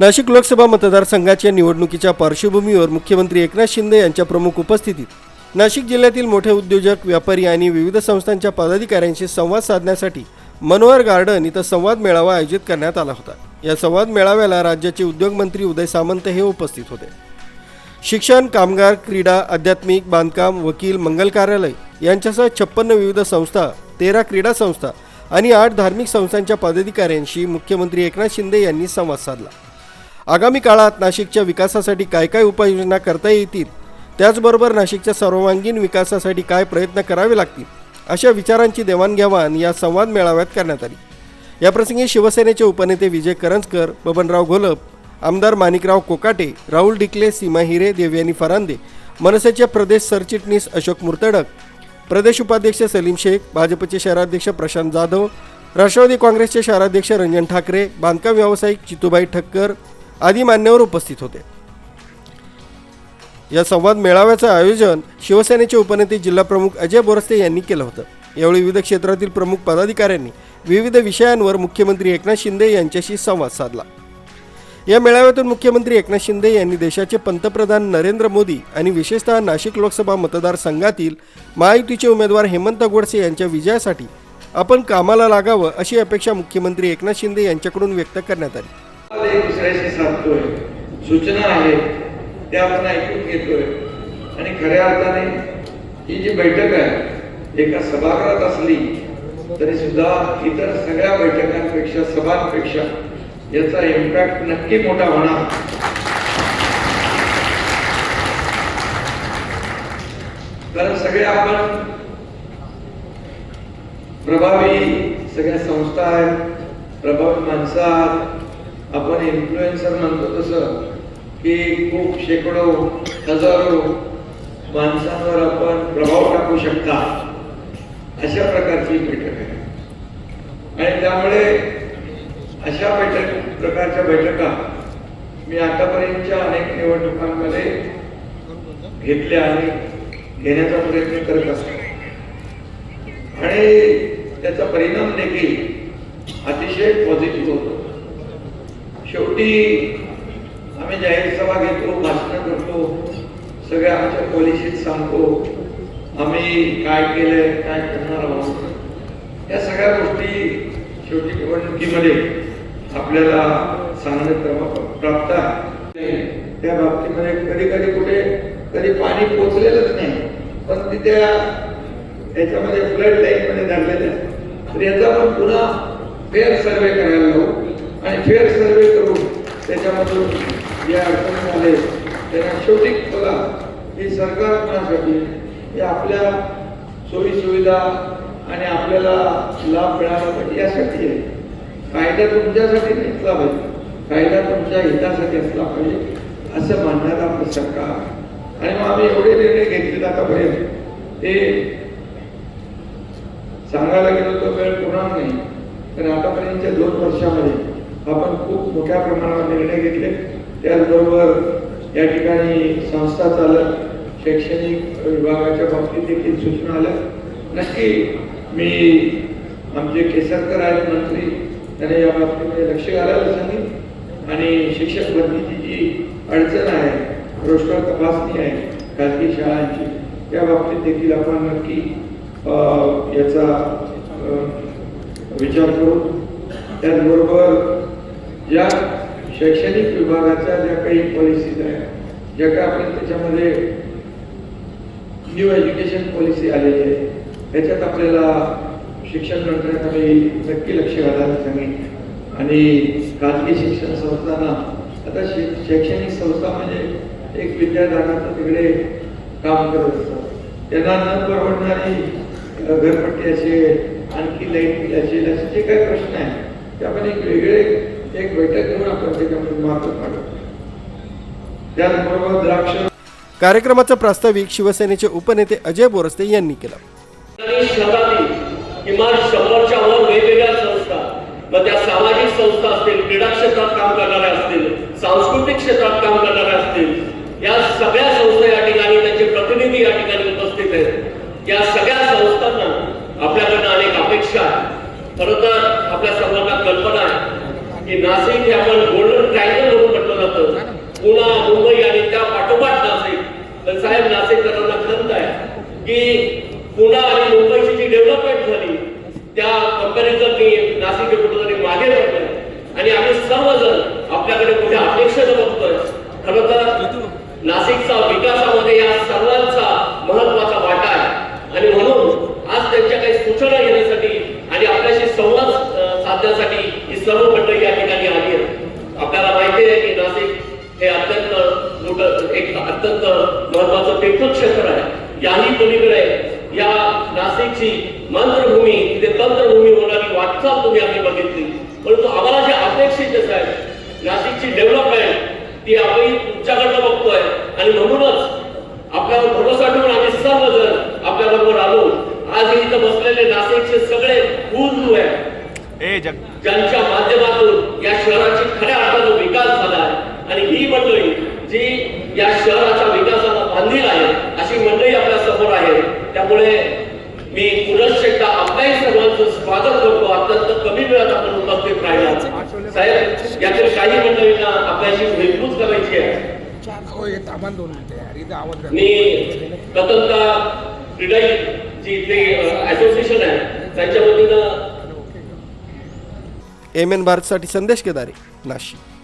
नाशिक लोकसभा मतदारसंघाच्या निवडणुकीच्या पार्श्वभूमीवर मुख्यमंत्री एकनाथ शिंदे यांच्या प्रमुख उपस्थितीत नाशिक जिल्ह्यातील मोठे उद्योजक व्यापारी आणि विविध संस्थांच्या पदाधिकाऱ्यांशी संवाद साधण्यासाठी मनोहर गार्डन इथं संवाद मेळावा आयोजित करण्यात आला होता. या संवाद मेळाव्याला राज्याचे उद्योगमंत्री उदय सामंत हे उपस्थित होते. शिक्षण कामगार क्रीडा आध्यात्मिक बांधकाम वकील मंगल कार्यालय यांच्यासह छप्पन्न विविध संस्था तेरा क्रीडा संस्था आणि आठ धार्मिक संस्थांच्या पदाधिकाऱ्यांशी मुख्यमंत्री एकनाथ शिंदे यांनी संवाद साधला. आगामी काळात नाशिकच्या विकासासाठी काय काय उपाययोजना करता येतील त्याचबरोबर नाशिकच्या सर्वांगीण विकासासाठी काय प्रयत्न करावे लागतील अशा विचारांची देवाणघेवाण या संवाद मेळाव्यात करण्यात आली. याप्रसंगी शिवसेनेचे उपनेते विजय करंजकर बबनराव घोलप आमदार माणिकराव कोकाटे राहुल डिकले सीमा हिरे देवयानी फरांदे मनसेचे प्रदेश सरचिटणीस अशोक मुर्तडक प्रदेश उपाध्यक्ष सलीम शेख भाजपचे शहराध्यक्ष प्रशांत जाधव राष्ट्रवादी काँग्रेसचे शहराध्यक्ष रंजन ठाकरे बांधकाम व्यावसायिक चितुबाई ठक्कर आदी मान्यवर उपस्थित होते. या संवाद मेळाव्याचं आयोजन शिवसेनेचे उपनेते जिल्हाप्रमुख अजय बोरस्ते यांनी केलं होतं. यावेळी विविध क्षेत्रातील प्रमुख पदाधिकाऱ्यांनी विविध विषयांवर मुख्यमंत्री एकनाथ शिंदे यांच्याशी संवाद साधला. या मेळाव्यातून मुख्यमंत्री एकनाथ शिंदे यांनी देशाचे पंतप्रधान नरेंद्र मोदी आणि विशेषतः नाशिक लोकसभा मतदारसंघातील महायुतीचे उमेदवार हेमंत गोडसे यांच्या विजयासाठी आपण कामाला लागावं अशी अपेक्षा मुख्यमंत्री एकनाथ शिंदे यांच्याकडून व्यक्त करण्यात आली आपण एक दुसऱ्याशी साधतोय सूचना आहेत त्या आपण ऐकून घेतोय. आणि खऱ्या अर्थाने ही जी बैठक आहे एका सभागृहात असली तरी सुद्धा इतर सगळ्या बैठकांपेक्षा सभांपेक्षा याचा इम्पॅक्ट नक्की मोठा होणार. कारण सगळे आपण प्रभावी सगळ्या संस्था आहेत प्रभावी माणसं आहात. आपण इन्फ्लुएन्सर म्हणतो तसं. की खूप शेकडो हजारो माणसांवर आपण प्रभाव टाकू शकता. अशा प्रकारची बैठक आहे. आणि त्यामुळे अशा बैठक प्रकारच्या बैठका मी आतापर्यंतच्या अनेक निवडणुकांमध्ये घेतल्या आणि घेण्याचा प्रयत्न करत असतो. आणि त्याचा परिणाम देखील अतिशय पॉझिटिव्ह होतो. शेवटी आम्ही जाहीर सभा घेतो भाषण करतो सगळ्या आमच्या पॉलिसीत सांगतो आम्ही काय केलंय काय करणार आहोत. या सगळ्या गोष्टी शेवटी निवडणुकीमध्ये आपल्याला सांगणं प्राप्त त्या बाबतीमध्ये कधी कधी कुठे कधी पाणी पोचलेलंच नाही पण तिथे याच्यामध्ये फ्लड लाईन मध्ये धरलेले तर याचा आपण पुन्हा फेअर सर्वे करायला लावू आणि फेअर सर्वे करून त्याच्यामधून या अडचणी आले त्यांना शेवटी बघा हे सरकार कोणासाठी? हे आपल्या सोयी सुविधा आणि आपल्याला लाभ मिळाला पाहिजे यासाठी आहे. कायदा तुमच्यासाठी नसला पाहिजे. कायदा तुमच्या हितासाठी असला पाहिजे असं मानणारं आपलं सरकार. आणि मग आम्ही एवढे निर्णय घेतले आतापर्यंत. ते सांगायला गेलो तो वेळ पुरणार नाही. तर आतापर्यंतच्या दोन वर्षामध्ये आपण खूप मोठ्या प्रमाणावर निर्णय घेतले त्याचबरोबर या ठिकाणी संस्था चालक शैक्षणिक विभागाच्या बाबतीत देखील सूचना आल्या. नक्की मी आमचे केसरकर आहेत मंत्री त्याने या बाबतीमध्ये लक्ष घालायला सांगितलं. आणि शिक्षक भरतीची जी अडचण आहे रोजगार तपासणी आहे खाजगी शाळांची त्या बाबतीत देखील आपण नक्की याचा विचार करू. त्याचबरोबर ज्या शैक्षणिक विभागाच्या ज्या काही पॉलिसीज आहेत ज्या काही आपण त्याच्यामध्ये न्यू एज्युकेशन पॉलिसी आलेली आहे त्याच्यात आपल्याला शिक्षण मंत्र्यांकडे नक्की लक्ष घालायला सांगितलं आणि खाजगी शिक्षण संस्थांना आता शै- शैक्षणिक संस्था म्हणजे एक विद्यादानाचं तिकडे काम करत असतात. त्यांना न परवडणारी घरपट्टी असेल आणखी लाइट बिल असेल असे जे काही प्रश्न आहेत ते आपण एक वेगळे एक बैठक घेऊन आपण त्याच्यामध्ये मार्ग काढू. त्याचबरोबर द्राक्ष कार्यक्रमाचा प्रास्ताविक शिवसेनेचे उपनेते अजय बोरस्ते यांनी केलं. किमान शंभरच्या वर वेगवेगळ्या संस्था मग त्या सामाजिक संस्था असतील क्रीडा क्षेत्रात काम करणाऱ्या असतील सांस्कृतिक क्षेत्रात काम करणाऱ्या असतील या सगळ्या संस्था या ठिकाणी त्यांचे प्रतिनिधी या ठिकाणी उपस्थित आहेत या सगळ्या संस्थांना आपल्याकडनं अनेक अपेक्षा आहेत खरं तर आपल्या सर्वांना कल्पना आहे की नाशिक हे आपण गोल्डन ट्रायंगल म्हणून जातं. पुणा मुंबई आणि त्या पाठोपाठ नाशिक तर साहेब नाशिककरांना खंत आहे की पुणा आणि मुंबईची जी डेव्हलपमेंट झाली त्या कंपॅरिझननी नाशिक कुठेतरी मागे पडलंय आणि आम्ही सर्वजण आपल्याकडे मोठ्या अपेक्षेनं बघतोय खरं तर नाशिकचा विकासामध्ये या सर्वांचा महत्त्वाचा वाटा आहे. आणि म्हणून आज त्यांच्या काही सूचना घेण्यासाठी आणि आपल्याशी संवाद साधण्यासाठी याही पलीकडे या नाशिकची मंत्रभूमी तिथे तंत्रभूमी होणारी वाटचाल तुम्ही आम्ही बघितली. परंतु आम्हाला जे अपेक्षित आहे साहेब नाशिकची डेव्हलपमेंट ती आम्ही तुमच्याकडनं बघतोय. आणि म्हणूनच आपल्यावर भरोसा ठेवून आम्ही सर्वजण आपल्या बरोबर आलो. आज इथं बसलेले नाशिकचे सगळे गुरु आहेत. ए जग ज्यांच्या माध्यमातून या शहराची खऱ्या अर्थानं विकास झाला आहे. आणि ही मंडळी जी या शहराच्या विकासाला बांधील आहे अशी मंडळी आपल्यासमोर आहे त्यामुळे मी पुनश्च एकदा आपल्याही सर्वांचं स्वागत करतो. अत्यंत कमी वेळात आपण उपस्थित राहिला. साहेब यातील काही मंडळींना आपल्याशी भेटपूस करायची आहे. मी स्वतंत्र क्रीडा जी ते असोसिएशन आहे. त्यांच्या वतीनं एम एन भारतसाठी संदेश केदारे नाशिक.